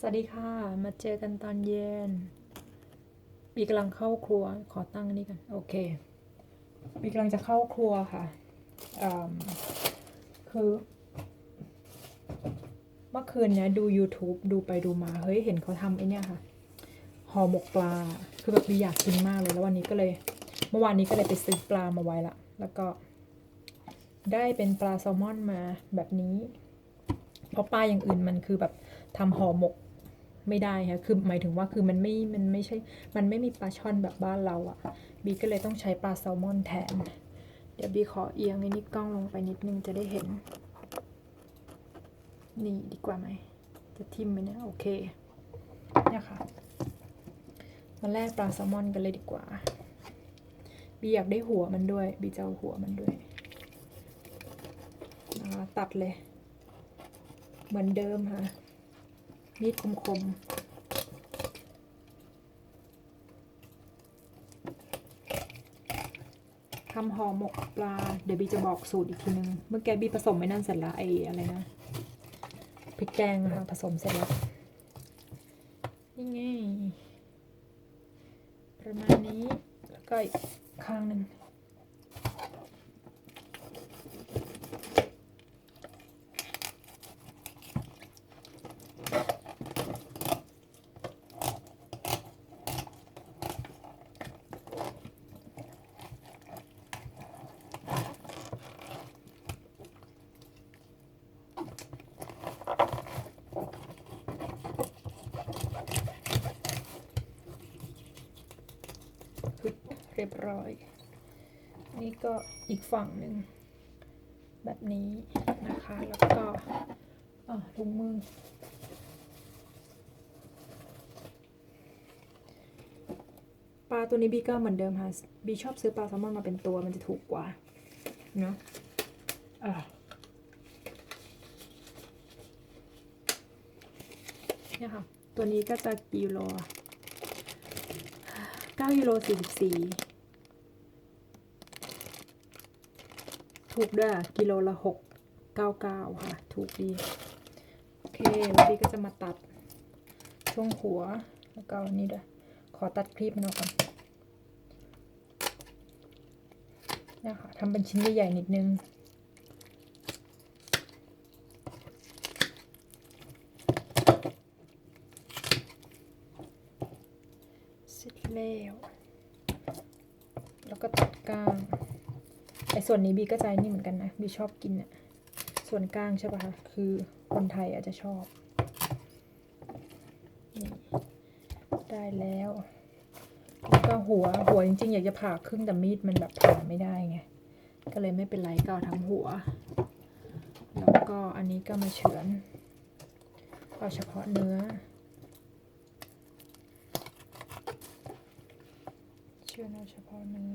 สวัสดีค่ะ มาเจอกันตอนเย็นบีกำลังเข้าครัว ขอตั้งนนี้กันโอเคบีกำลังจะเข้าครัวค่ะคือ เมื่อคืนเนี้ยดู YouTube ดูไปดูมา เฮ้ย เห็นเขาทำไอเนี้ยค่ะห่อหมกปลา คือแบบบีอยากกินมากเลย แล้ววันนี้ก็เลย เมื่อวานนี้ก็เลยไปซื้อปลามาไว้ละ แล้วก็ ได้เป็นปลาแซลมอนมาแบบนี้ เพราะปลาอย่างอื่นมันคือแบบทำห่อหมก ไม่ได้ค่ะคือหมายถึงว่าคือมันไม่ มันไม่ใช่ มันไม่มีปลาช่อนแบบบ้านเราอะ่ะ บีก็เลยต้องใช้ปลาแซลมอนแทน เดี๋ยวบีขอเอียงไอ้นี่กล้องลงไปนิดนึงจะได้เห็น นี่ดีกว่าไหม จะทิมไหมเนี่ยโอเค เนี่ยค่ะ มาแลกปลาแซลมอนกันเลยดีกว่า บีอยากได้หัวมันด้วย บีจะเอาหัวมันด้วยนะคะตัดเลย เหมือนเดิมค่ะ มีดคมๆทำห่อหมกปลา เดี๋ยวบีจะบอกสูตรอีกทีนึง เมื่อแกบีผสมไม่นั่นเสร็จแล้วไอ้อะไรนะพริกแกงนะคะผสมเสร็จแล้วนี่ไงประมาณนี้ แล้วก็อีกข้างหนึ่ง ยบร้อย นี่ก็อีกฝั่งหนึ่ง แบบนี้นะคะ แล้วก็ถุงมือ ปลาตัวนี้บีก็เหมือนเดิมค่ะ บีชอบซื้อปลาแซลมอนมาเป็นตัวมันจะถูกกว่า เนาะเนี่ยค่ะ ตัวนี้ก็จะกิโล9กิโร44 ถูกด้วยกิโลละหกเก้าเก้าค่ะ ถูกดี โอเคแล้วพี่ก็จะมาตัดช่วงหัว แล้วก็อันนี้ด้วยขอตัดคลิปมันออกก่อนเนี่ยค่ะทำเป็นชิ้นใหญ่ๆนิดนึง เสร็จแล้ว แล้วก็ตัดก้างไอ้ ส่วนนี้บีก็ใจนี่เหมือนกันนะบีชอบกินอะส่วนก้างใช่ป่ะคะคือคนไทยอาจจะชอบนี่ได้แล้วก็หัวหัวจริงๆ อยากจะผ่าครึ่งแต่มีดมันแบบผ่าไม่ได้ไง ก็เลยไม่เป็นไรก็ทั้งหัว แล้วก็อันนี้ก็มาเฉือนเอาเฉพาะเนื้อเชื่อเอาเฉพาะเนื้อ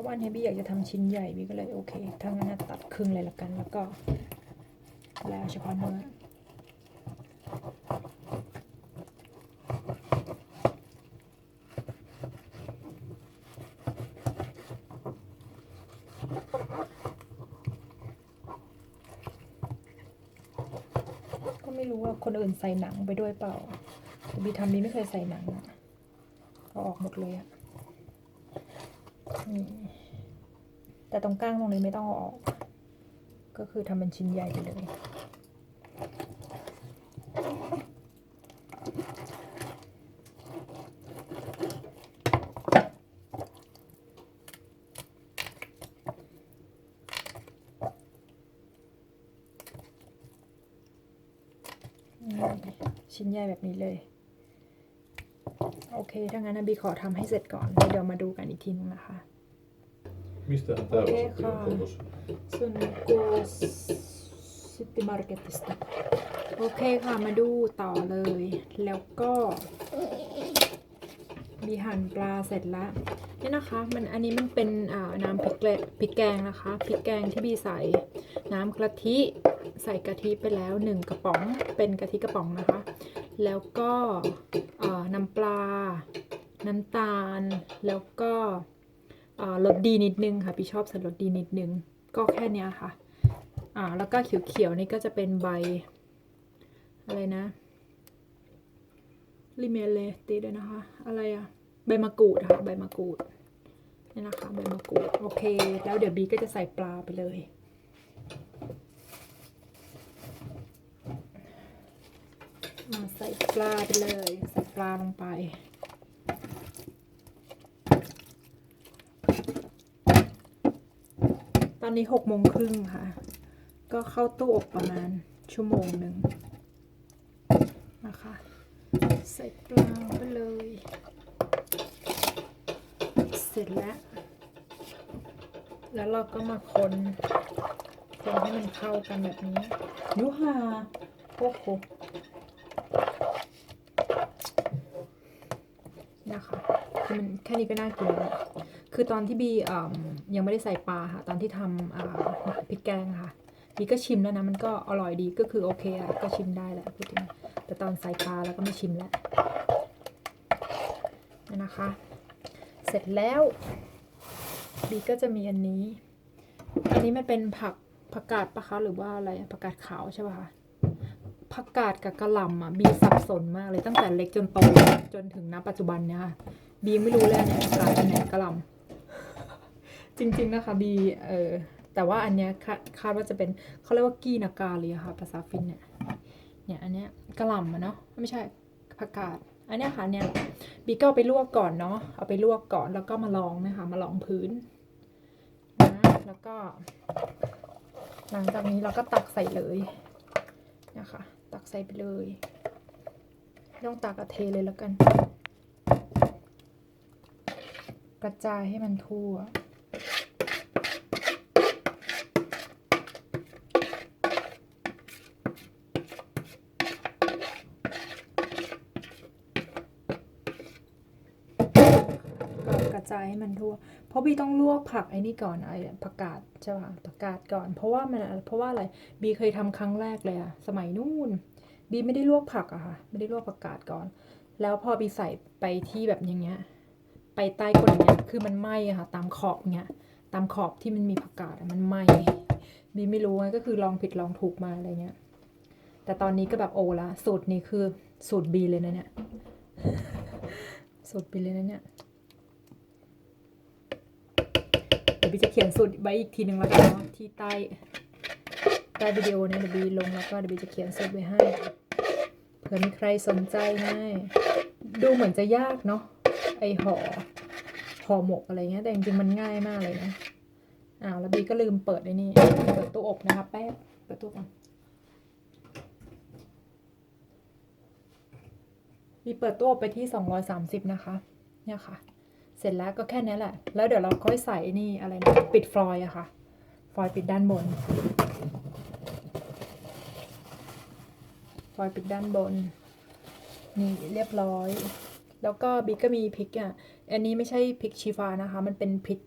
ราะว่าอันนี้บี้อยากจะทำชิ้นใหญ่บี้ก็เลยโอเคถ้างั้นตัดครึ่งเลยละกัน แล้วก็ แล้วเฉพาะเนื้อก็ไม่รู้ว่าคนอื่นใส่หนังไปด้วยเปล่าบีทำนี้ไม่เคยใส่หนังอะเอาออกหมดเลยอะนี่ แต่ตรงกลางตรงนี้ไม่ต้องเอาออก ก็คือทำเป็นชิ้นใหญ่ไปเลยชิ้นใหญ่แบบนี้เลย โอเค ถ้างั้นบีขอทำให้เสร็จก่อนแล้วเดี๋ยวมาดูกันอีกทีนึงนะคะ Mistähän tää Okei, osakin on kaa. kotos? Se on Goos City Marketista โอเคค่ะ มาดูต่อเลย แล้วก็บีหั่นปลาเสร็จแล้วนี่นะคะ มันอันนี้มันเป็นอ่าน้ำพริกแกงพริกแกงนะคะพริกแกงที่บีใส่น้ำกะทิใส่กะทิไปแล้วหนึ่งกระป๋องเป็นกะทิกระป๋องนะคะ แล้วก็เอ่อน้ำปลา น้ำตาลแล้วก็เอ่อ รสดีนิดนึงค่ะพี่ชอบใส่รสดีนิดนึง ก็แค่เนี้ยค่ะอ่าแล้วก็เขียวๆนี่ก็จะเป็นใบ อะไรนะลิเมเลตีด้วยนะคะ อะไรอะใบมะกรูดค่ะใบมะกรูดนี่นะคะใบมะกรูดโอเค แล้วเดี๋ยวบีก็จะใส่ปลาไปเลย มาใส่ปลาไปเลย ใส่ปลาลงไป อนนี้หกโมงครึ่งค่ะ ก็เข้าตู้อบประมาณชั่วโมงหนึ่งนะคะ ใส่ปลาไปเลย เสร็จแล้ว แล้วเราก็มาคนคนให้มันเข้ากันแบบนี้ยุหาโอ้โหนะคะคือมันแค่นี้ก็น่ากินแล้วคือตอนที่บีอ่ำ ยังไม่ได้ใส่ปลาค่ะ ตอนที่ทำพริกแกงค่ะบีก็ชิมแล้วนะ มันก็อร่อยดีก็คือโอเคอะก็ชิมได้แหละพูดถึงแต่ตอนใส่ปลาแล้วก็ไม่ชิมแล้วนี่นะคะ เสร็จแล้วบีก็จะมีอันนี้ อันนี้มันเป็นผักผักกาดปะคะหรือว่าอะไรผักกาดขาวใช่ป่ะคะผักกาดกับกระหล่ำอะบีสับสนมากเลยตั้งแต่เล็กจนโตจนถึงณปัจจุบันเนี่ยค่ะบีไม่รู้เลยอันไหนผักกาดอันไหนกระหล่ำ จริง ๆ นะคะบีเออแต่ว่าอันเนี้ยคาดว่าจะเป็นเขาเรียกว่ากีนากาเลยค่ะ ภาษาฟินเนี่ยเนี่ยอันเนี้ยกระหล่ำอะเนาะไม่ใช่ผักกาดอันเนี้ยค่ะเนี่ยบีก็เอาไปลวกก่อนเนาะเอาไปลวกก่อนแล้วก็มาลองนะคะ มาลองพื้นนะแล้วก็ หลังจากนี้เราก็ตักใส่เลยนะคะ ตักใส่ไปเลยไม่ต้องตักกระเทเลยแล้วกัน กระจายให้มันทั่ว ก็ก ระจายให้มันทั่ว เพราะบีต้องลวกผักไอ้นี่ก่อนไอ้ผักกาดใช่ป่ะผักกาดก่อน เพราะว่ามันเพราะว่าอะไรบีเคยทำครั้งแรกเลยอะสมัยนู่นบีไม่ได้ลวกผักอะค่ะ ไม่ได้ลวกผักกาดก่อน แล้วพอบีใส่ไปที่แบบอย่างเงี้ย ไปใต้ก้นเงี้ยคือมันไหม้อะค่ะ ตามขอบเงี้ยตามขอบที่มันมีผักกาดมันไหม้บีไม่รู้ไงก็คือลองผิดลองถูกมาอะไรเงี้ย แต่ตอนนี้ก็แบบโอละสูตรนี้คือสูตรบีเลยนะเนี่ยสูตรบีเลยนะเนี่ย เดี๋ยวบีจะเขียนสูตรไว้อีกทีหนึ่งแล้วกันเนาะที่ใต้ใต้วิดีโอเนี่ยเดี๋ยวบีลงแล้วก็เดี๋ยวบีจะเขียนสูตรไว้ให้เผื่อมีใครสนใจง่ายดูเหมือนจะยากเนาะไอห่อห่อหมกอะไรเงี้ยแต่จริงๆมันง่ายมากเลยนะอ้าวแล้วบีก็ลืมเปิดไอ้นี่เปิดตู้อบนะคะแป๊บเปิดตู้อบก่อนบีเปิดตู้อบไปที่230นะคะ เนี่ยค่ะ เสร็จแล้วก็แค่นี้แหละ แล้วเดี๋ยวเราค่อยใส่นี่อะไรนะ ปิดฟลอยล์อะค่ะ ฟลอยล์ปิดด้านบน ฟลอยล์ปิดด้านบน นี่เรียบร้อย แล้วก็บิ๊กก็มีพริกอะอันนี้ไม่ใช่พริกชีฟ้านะคะ มันเป็นพริก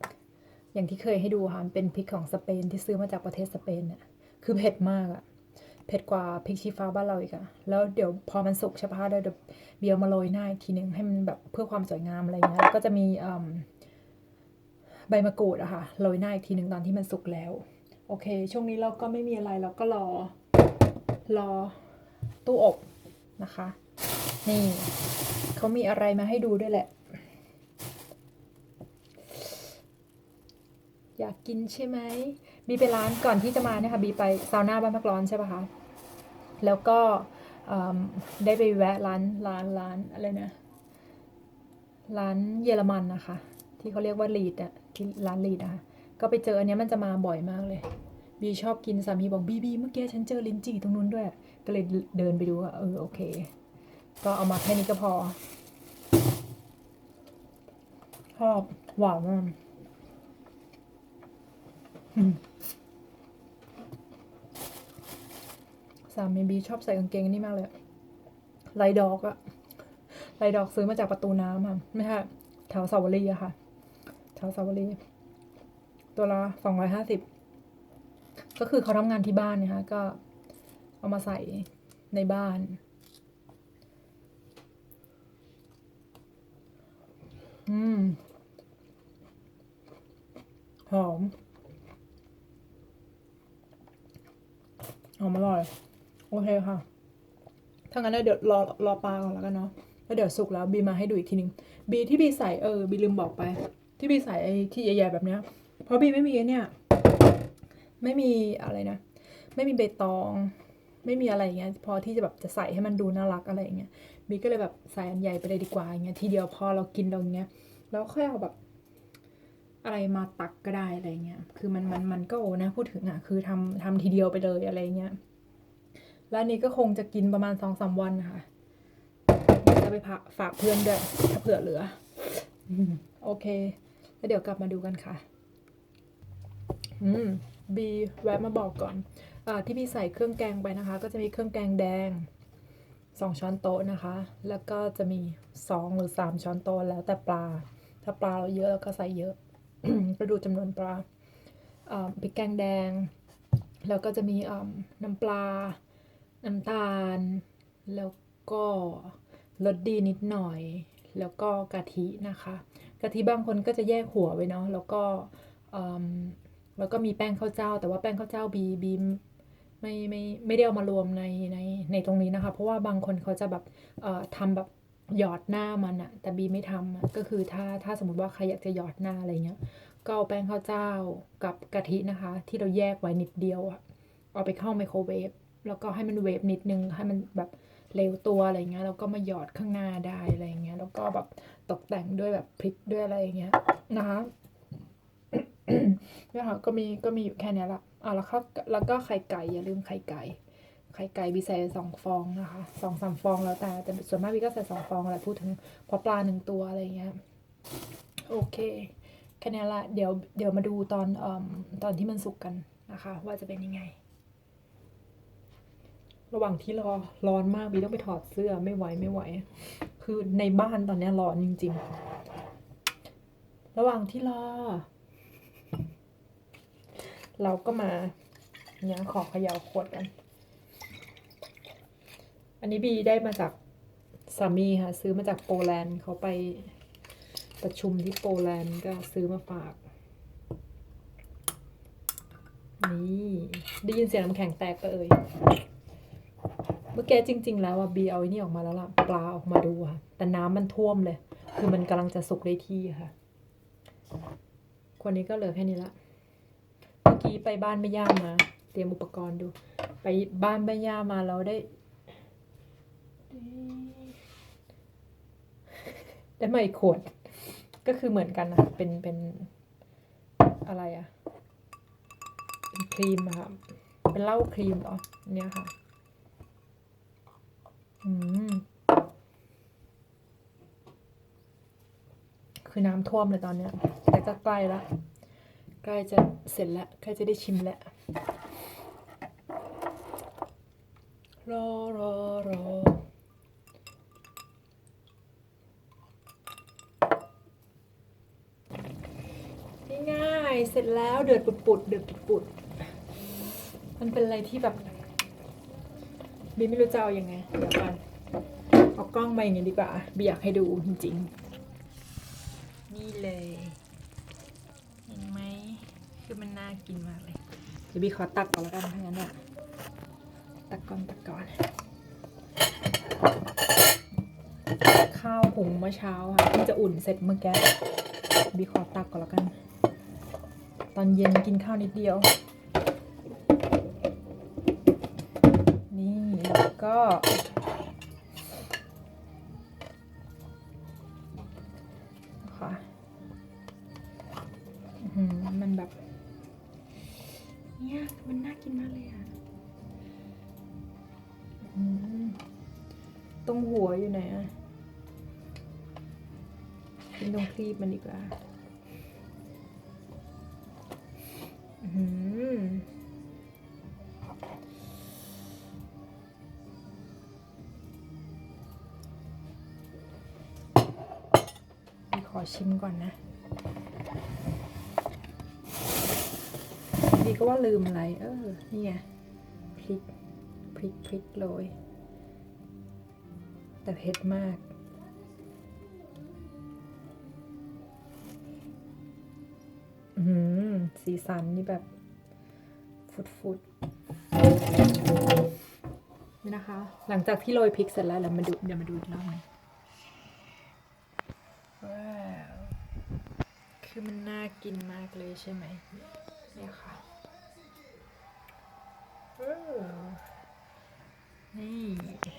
อย่างที่เคยให้ดูค่ะ มันเป็นพริกของสเปนที่ซื้อมาจากประเทศสเปนเนี่ยคือเผ็ดมากอะ เผ็ดกว่าพริกชี้ฟ้าบ้านเราอีกอะแล้วเดี๋ยวพอมันสุกใช่ปะเดี๋ยวเบียวมาโรยหน้าอีกทีหนึ่งให้มันแบบเพื่อความสวยงามอะไรเงี้ยแล้วก็จะมีใบมะกรูดอะค่ะโรยหน้าอีกทีหนึ่งตอนที่มันสุกแล้ว โอเค ช่วงนี้เราก็ไม่มีอะไรเราก็รอรอตู้อบนะคะ นี่เขามีอะไรมาให้ดูด้วยแหละ อยากกินใช่ไหม บีไปร้านก่อนที่จะมาเนี่ยค่ะบีไปซาวน่าบ้านพักร้อนใช่ปะคะแล้วก็ได้ไปแวะร้านร้านร้านอะไรนะร้านเยอรมันนะคะ ที่เขาเรียกว่าลีดอะที่ร้านลีดนะก็ไปเจออันนี้มันจะมาบ่อยมากเลยบีชอบกินสามีบอกบีบีเมื่อกี้ฉันเจอลิ้นจี่ตรงนู้นด้วย ก็เลยเดินไปดูว่าเออโอเค ก็เอามาแค่นี้ก็พอชอบหวานมากอืม สามีบีชอบใส่กางเกงนี่มากเลยลายดอกอะลายดอกซื้อมาจากประตูน้ำค่ะ ไม่ใช่แถวสาวรีอะค่ะ แถวสาวรีตัวละสองร้อยห้าสิบ ก็คือเขาทำงานที่บ้านนะคะก็เอามาใส่ในบ้าน อืม หอม หอมอร่อย โอเคค่ะ ถ้างั้นเดี๋ยวรอรอปลาก่อนแล้วกันเนาะ แล้วเดี๋ยวสุกแล้วบีมาให้ดูอีกทีหนึง บีที่บีใส่เออบีลืมบอกไป ที่บีใส่ไอ้ที่ใหญ่ๆแบบเนี้ย เพราะบีไม่มีเนี่ย ไม่มีอะไรนะ ไม่มีใบตอง ไม่มีอะไรอย่างเงี้ย พอที่จะแบบจะใส่ให้มันดูน่ารักอะไรอย่างเงี้ย บีก็เลยแบบใส่อันใหญ่ไปเลยดีกว่าอย่างเงี้ย ทีเดียวพอเรากินเราอย่างเงี้ย แล้วค่อยเอาแบบอะไรมาตักก็ได้อะไรเงี้ย คือมันมันมันก็โอนะพูดถึงอะ คือทำทำทีเดียวไปเลยอะไรเงี้ย แล้วนี้ก็คงจะกินประมาณสองสามวันค่ะจะไปฝากเพื่อนด้วยถ้าเผื่อเหลือ โอเค แล้วเดี๋ยวกลับมาดูกันค่ะ อืมบีแวะมาบอกก่อนอาที่บีใส่เครื่องแกงไปนะคะ ก็จะมีเครื่องแกงแดงสองช้อนโต๊ะนะคะ แล้วก็จะมีสองหรือสามช้อนโต๊ะแล้วแต่ปลา ถ้าปลาเราเยอะเราก็ใส่เยอะก็ดูจำนวนปลาอ่าพริกแกงแดง แล้วก็จะมีอ่าน้ำปลา น้ำตาล แล้วก็รสดีนิดหน่อย แล้วก็กะทินะคะ กะทิบางคนก็จะแยกหัวไว้เนาะแล้วก็แล้วก็มีแป้งข้าวเจ้า แต่ว่าแป้งข้าวเจ้าบีบีมไม่ไม่ไม่ได้เอามารวมในในในตรงนี้นะคะ เพราะว่าบางคนเขาจะแบบเอ่อทำแบบหยอดหน้ามันอะแต่บีไม่ทำก็คือถ้าถ้าสมมติว่าใครอยากจะหยอดหน้าอะไรเงี้ยก็เอาแป้งข้าวเจ้ากับกะทินะคะ ที่เราแยกไว้นิดเดียวอะเอาไปเข้าไมโครเวฟ แล้วก็ให้มันเวฟนิดนึงให้มันแบบเร็วตัวอะไรเงี้ยแล้วก็มาหยอดข้างหน้าได้อะไรเงี้ยแล้วก็แบบตกแต่งด้วยแบบพริกด้วยอะไรเงี้ยนะคะเนี่ยค่ะก็มีก็มีอยู่แค่นี้ละอะแล้วก็แล้วก็ไข่ไก่อย่าลืมไข่ไก่ไข่ไก่บีใส่สองฟองนะคะสองสามฟองแล้วแต่แต่ส่วนมากบีก็ใส่สองฟองแหละพูดถึงพราะปลาหนึ่งตัวอะไรเงี้ยโอเคแค่นี้ละเดี๋ยวเดี๋ยวมาดูตอนเอ่อตอนที่มันสุกกันนะคะ ว่าจะเป็นยังไง ระหว่างที่รอร้อนมากบีต้องไปถอดเสื้อไม่ไหวไม่ไหว คือในบ้านตอนนี้ร้อนจริง ๆ ระหว่างที่รอ เราก็มาเนี่ยขอเขย่าขวดกัน อันนี้บีได้มาจากสามีค่ะ ซื้อมาจากโปแลนด์เขาไปประชุมที่โปแลนด์ก็ซื้อมาฝาก นี่ได้ยินเสียงน้ำแข็งแตกไปเอ่ย เมื่อกี้จริง ๆ แล้วอะบีเอาไอ้นี่ออกมาแล้วล่ะปลาออกมาดูค่ะ แต่น้ำมันท่วมเลย คือมันกำลังจะสุกได้ที่ค่ะคนนี้ก็เหลือแค่นี้ละเมื่อกี้ไปบ้านแม่ย่ามา เตรียมอุปกรณ์ดู ไปบ้านแม่ย่ามาแล้วได้ได้มาอีกขวด ก็คือเหมือนกันนะเป็นเป็นอะไรอะเป็นครีมอะค่ะเป็นเหล้าครีมเหรอเนี่ยค่ะ คือน้ำท่วมเลยตอนเนี้ย แต่ก็ใกล้ละใกล้จะเสร็จแล้วใกล้จะได้ชิมแล้วรอรอรอง่ายๆเสร็จแล้วเดือดปุดๆเดือดปุดๆมันเป็นอะไรที่แบบ บีไม่รู้จะเอายังไง เดี๋ยวก่อนเอากล้องมาอย่างนี้ดีกว่าบีอยากให้ดูจริงๆ นี่เลย เห็นไหม คือมันน่ากินมากเลย เดี๋ยวบีขอตักก่อนแล้วกันถ้างั้นอะตักก่อนตักก่อนข้าวหุงเมื่อเช้าค่ะที่จะอุ่นเสร็จเมื่อกี้บีขอตักก่อนแล้วกัน ตอนเย็นกินข้าวนิดเดียว นี่แล้ว ก็ ค่ะอือหือมันแบบ เนี่ย มันน่ากินมากเลยอะอตรงหัวอยู่ไหนอะกินตรงครีบมันดีกว่า อื้อ ชิมก่อนนะพี่ก็ว่าลืมอะไร เออ นี่ไงพริกพริกพริกโรยแต่เผ็ดมาก อือหือสีสันนี่แบบ ฟุดฟุดนี่นะคะ หลังจากที่โรยพริกเสร็จแล้วเรามาดู เดี๋ยวมาดูอีกรอบหนึงว้าว คือมันน่า กินมากเลยใช่ไหมเนี่ยค่ะนี่